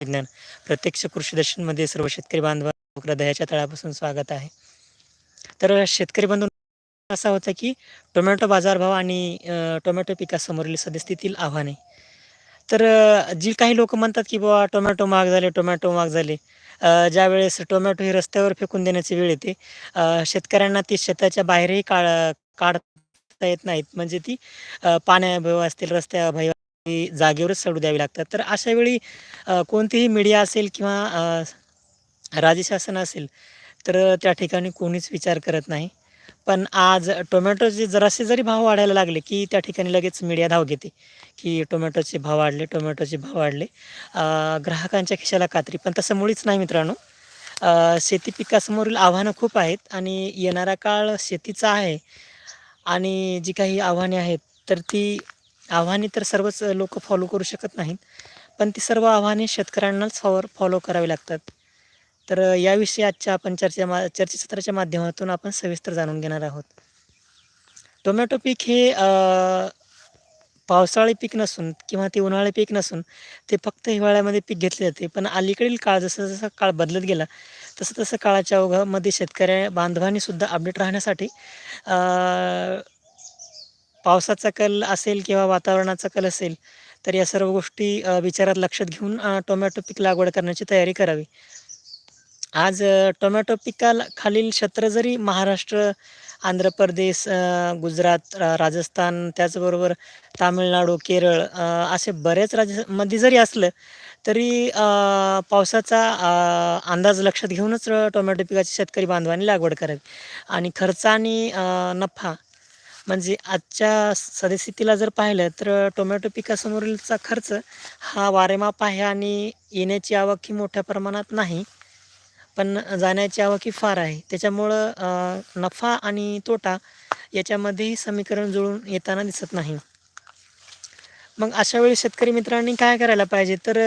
विज्ञान. प्रत्यक्ष कृषी दर्शनमध्ये सर्व शेतकरी बांधवांना दह्याच्या तळापासून स्वागत आहे. तर शेतकरी बंधू असा होता की टोमॅटो बाजारभाव आणि टोमॅटो पिकासमोरील सद्यस्थितील आव्हाने. तर जी काही लोक म्हणतात की बाबा टोमॅटो महाग झाले टोमॅटो महाग झाले ज्या ज्यावेळेस टोमॅटो हे रस्त्यावर फेकून देण्याची वेळ येते शेतकऱ्यांना ती शेताच्या बाहेरही काढ काढता येत नाहीत. म्हणजे ती पाण्या असतील रस्त्या जागेवरच सोडू द्यावी लागतात. तर अशा वेळी कोणतीही मीडिया असेल किंवा अ, राज्य शासन असेल तर त्या ठिकाणी कोणीच विचार करत नाही. पण आज टोमॅटोचे जरासे जरी भाव वाढायला लागले की त्या ठिकाणी लगेच मीडिया धाव घेते की टोमॅटोचे भाव वाढले टोमॅटोचे भाव वाढले. ग्राहकांच्या खिशाला कात्री पण तसं मुळीच नाही मित्रांनो. शेती पिकासमोरील आव्हानं खूप आहेत आणि येणारा काळ शेतीचा आहे. आणि जी काही आव्हाने आहेत तर ती आव्हाने तर सर्वच लोक फॉलो करू शकत नाहीत. पण ती सर्व आव्हाने शेतकऱ्यांनाच फॉर फॉलो करावी लागतात. तर याविषयी आजच्या आपण चर्चा मा चर्चेसत्राच्या माध्यमातून आपण सविस्तर जाणून घेणार आहोत. टोमॅटो पीक हे पावसाळी पीक नसून किंवा ते उन्हाळी पीक नसून ते फक्त हिवाळ्यामध्ये पीक घेतले जाते. पण अलीकडील काळ जसं जसा काळ बदलत गेला तसं तसं काळाच्या ओघामध्ये शेतकऱ्या बांधवांनीसुद्धा अपडेट राहण्यासाठी पावसाचा कल असेल किंवा वातावरणाचा कल असेल तर या सर्व गोष्टी विचारात लक्षात घेऊन टोमॅटो पीक लागवड करण्याची तयारी करावी. आज टोमॅटो पिकाला खालील क्षेत्र जरी महाराष्ट्र आंध्र प्रदेश गुजरात राजस्थान त्याचबरोबर तामिळनाडू केरळ असे बऱ्याच राज्यामध्ये जरी असलं तरी पावसाचा अंदाज लक्षात घेऊनच टोमॅटो पिकाची शेतकरी बांधवांनी लागवड करावी. आणि खर्च आणि नफा म्हणजे आजच्या सद्यस्थितीला जर पाहिलं तर टोमॅटो पिकासमोरीलचा खर्च हा वारेमाप आहे आणि येण्याची आवक ही मोठ्या प्रमाणात नाही पण जाण्याची आवक ही फार आहे. त्याच्यामुळं नफा आणि तोटा याच्यामध्येही समीकरण जुळून येताना दिसत नाही. मग अशा वेळी शेतकरी मित्रांनी काय करायला पाहिजे? तर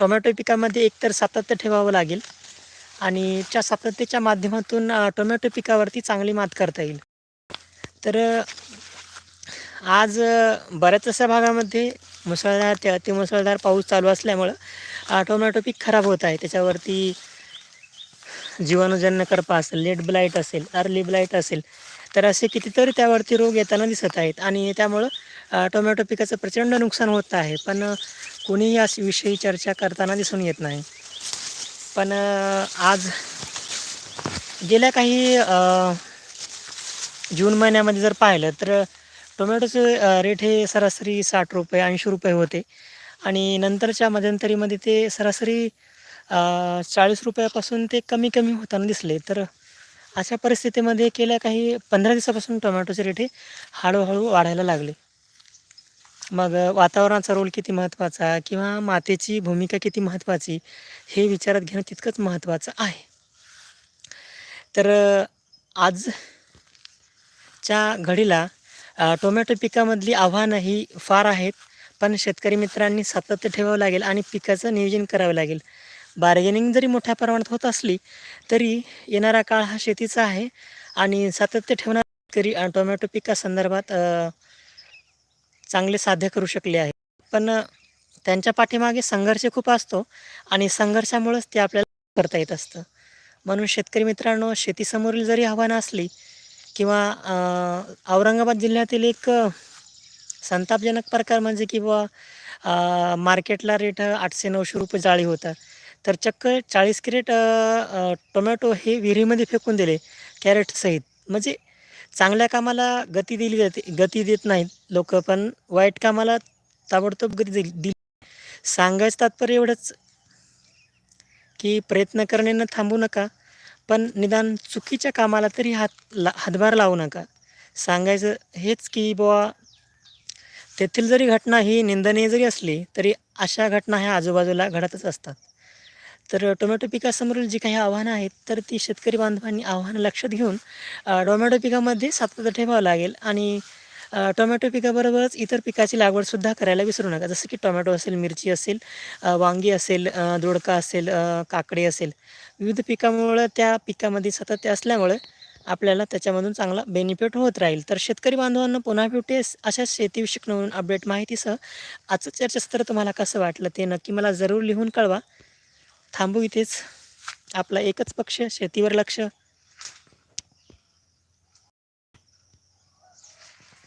टोमॅटो पिकामध्ये एकतर सातत्य ठेवावं लागेल आणि त्या सातत्याच्या माध्यमातून टोमॅटो पिकावरती चांगली मात करता येईल. तर आज बऱ्याचशा भागामध्ये मुसळधार ते अतिमुसळधार पाऊस चालू असल्यामुळं अ, पीक खराब होत आहे. त्याच्यावरती जीवाणूजन्य करपा असेल लेट ब्लाईट असेल अर्ली ब्लाईट असेल तर असे कितीतरी त्यावरती रोग येताना दिसत आहेत आणि त्यामुळं टोमॅटो पिकाचं प्रचंड नुकसान होत आहे. पण कोणीही या विषयी चर्चा करताना दिसून येत नाही. पण आज गेल्या काही जून महिन्यामध्ये जर पाहिलं तर टोमॅटोचे रेट हे सरासरी साठ रुपये ऐंशी रुपये होते. आणि नंतरच्या मध्यंतरीमध्ये ते सरासरी चाळीस रुपयापासून ते कमी कमी होताना दिसले. तर अशा परिस्थितीमध्ये गेल्या काही पंधरा दिवसापासून टोमॅटोचे रेट हे हळूहळू वाढायला लागले. मग वातावरणाचा रोल किती महत्त्वाचा किंवा मातेची भूमिका किती महत्त्वाची हे विचारात घेणं तितकंच महत्त्वाचं आहे. तर आज आजच्या घडीला टोमॅटो पिकामधली आव्हानं ही फार आहेत. पण शेतकरी मित्रांनी सातत्य ठेवावं लागेल आणि पिकाचं नियोजन करावं लागेल. बार्गेनिंग जरी मोठ्या प्रमाणात होत असली तरी येणारा काळ हा शेतीचा आहे. आणि सातत्य ठेवणारे शेतकरी टोमॅटो पिकासंदर्भात चांगले साध्य करू शकले आहे पण त्यांच्या पाठीमागे संघर्ष खूप असतो आणि संघर्षामुळेच ते आपल्याला करता येत असतं. म्हणून शेतकरी मित्रांनो शेतीसमोरील जरी आव्हानं असली किंवा औरंगाबाद जिल्ह्यातील एक संतापजनक प्रकार म्हणजे की बुवा मार्केटला रेट आठशे नऊशे रुपये जाळी होतात. तर चक्क चाळीस किरेट टोमॅटो हे विहिरीमध्ये फेकून दिले कॅरेटसहित म्हणजे चांगल्या कामाला गती दिली जाते गती देत नाहीत लोक पण वाईट कामाला ताबडतोब गती दिली दिली. सांगायचं तात्पर्य एवढंच की प्रयत्न करणे न थांबू नका. पण निदान चुकीच्या कामाला तरी हात ला हातभार लावू नका. सांगायचं हेच की बुवा तेथील जरी घटना ही निंदनीय जरी असली तरी अशा घटना ह्या आजूबाजूला घडतच असतात. तर टोमॅटो पिकासमोरील जी काही आव्हानं आहेत तर ती शेतकरी बांधवांनी आव्हानं लक्षात घेऊन टोमॅटो पिकामध्ये सातत्य ठेवावं लागेल आणि टोमॅटो पिकाबरोबरच इतर पिकाची लागवडसुद्धा करायला विसरू नका. जसं की टोमॅटो असेल मिरची असेल वांगी असेल अ, दोडका असेल काकडी असेल. विविध पिकामुळं त्या पिकामध्ये सतत असल्यामुळे आपल्याला त्याच्यामधून चांगला बेनिफिट होत राहील. तर शेतकरी बांधवांना पुन्हा भेटते अशा शेतीविषयक नवीन अपडेट माहितीसह. आजचं चर्चासत्र तुम्हाला कसं वाटलं ते नक्की मला जरूर लिहून कळवा. थांबू इथेच. आपला एकच पक्ष शेतीवर लक्ष.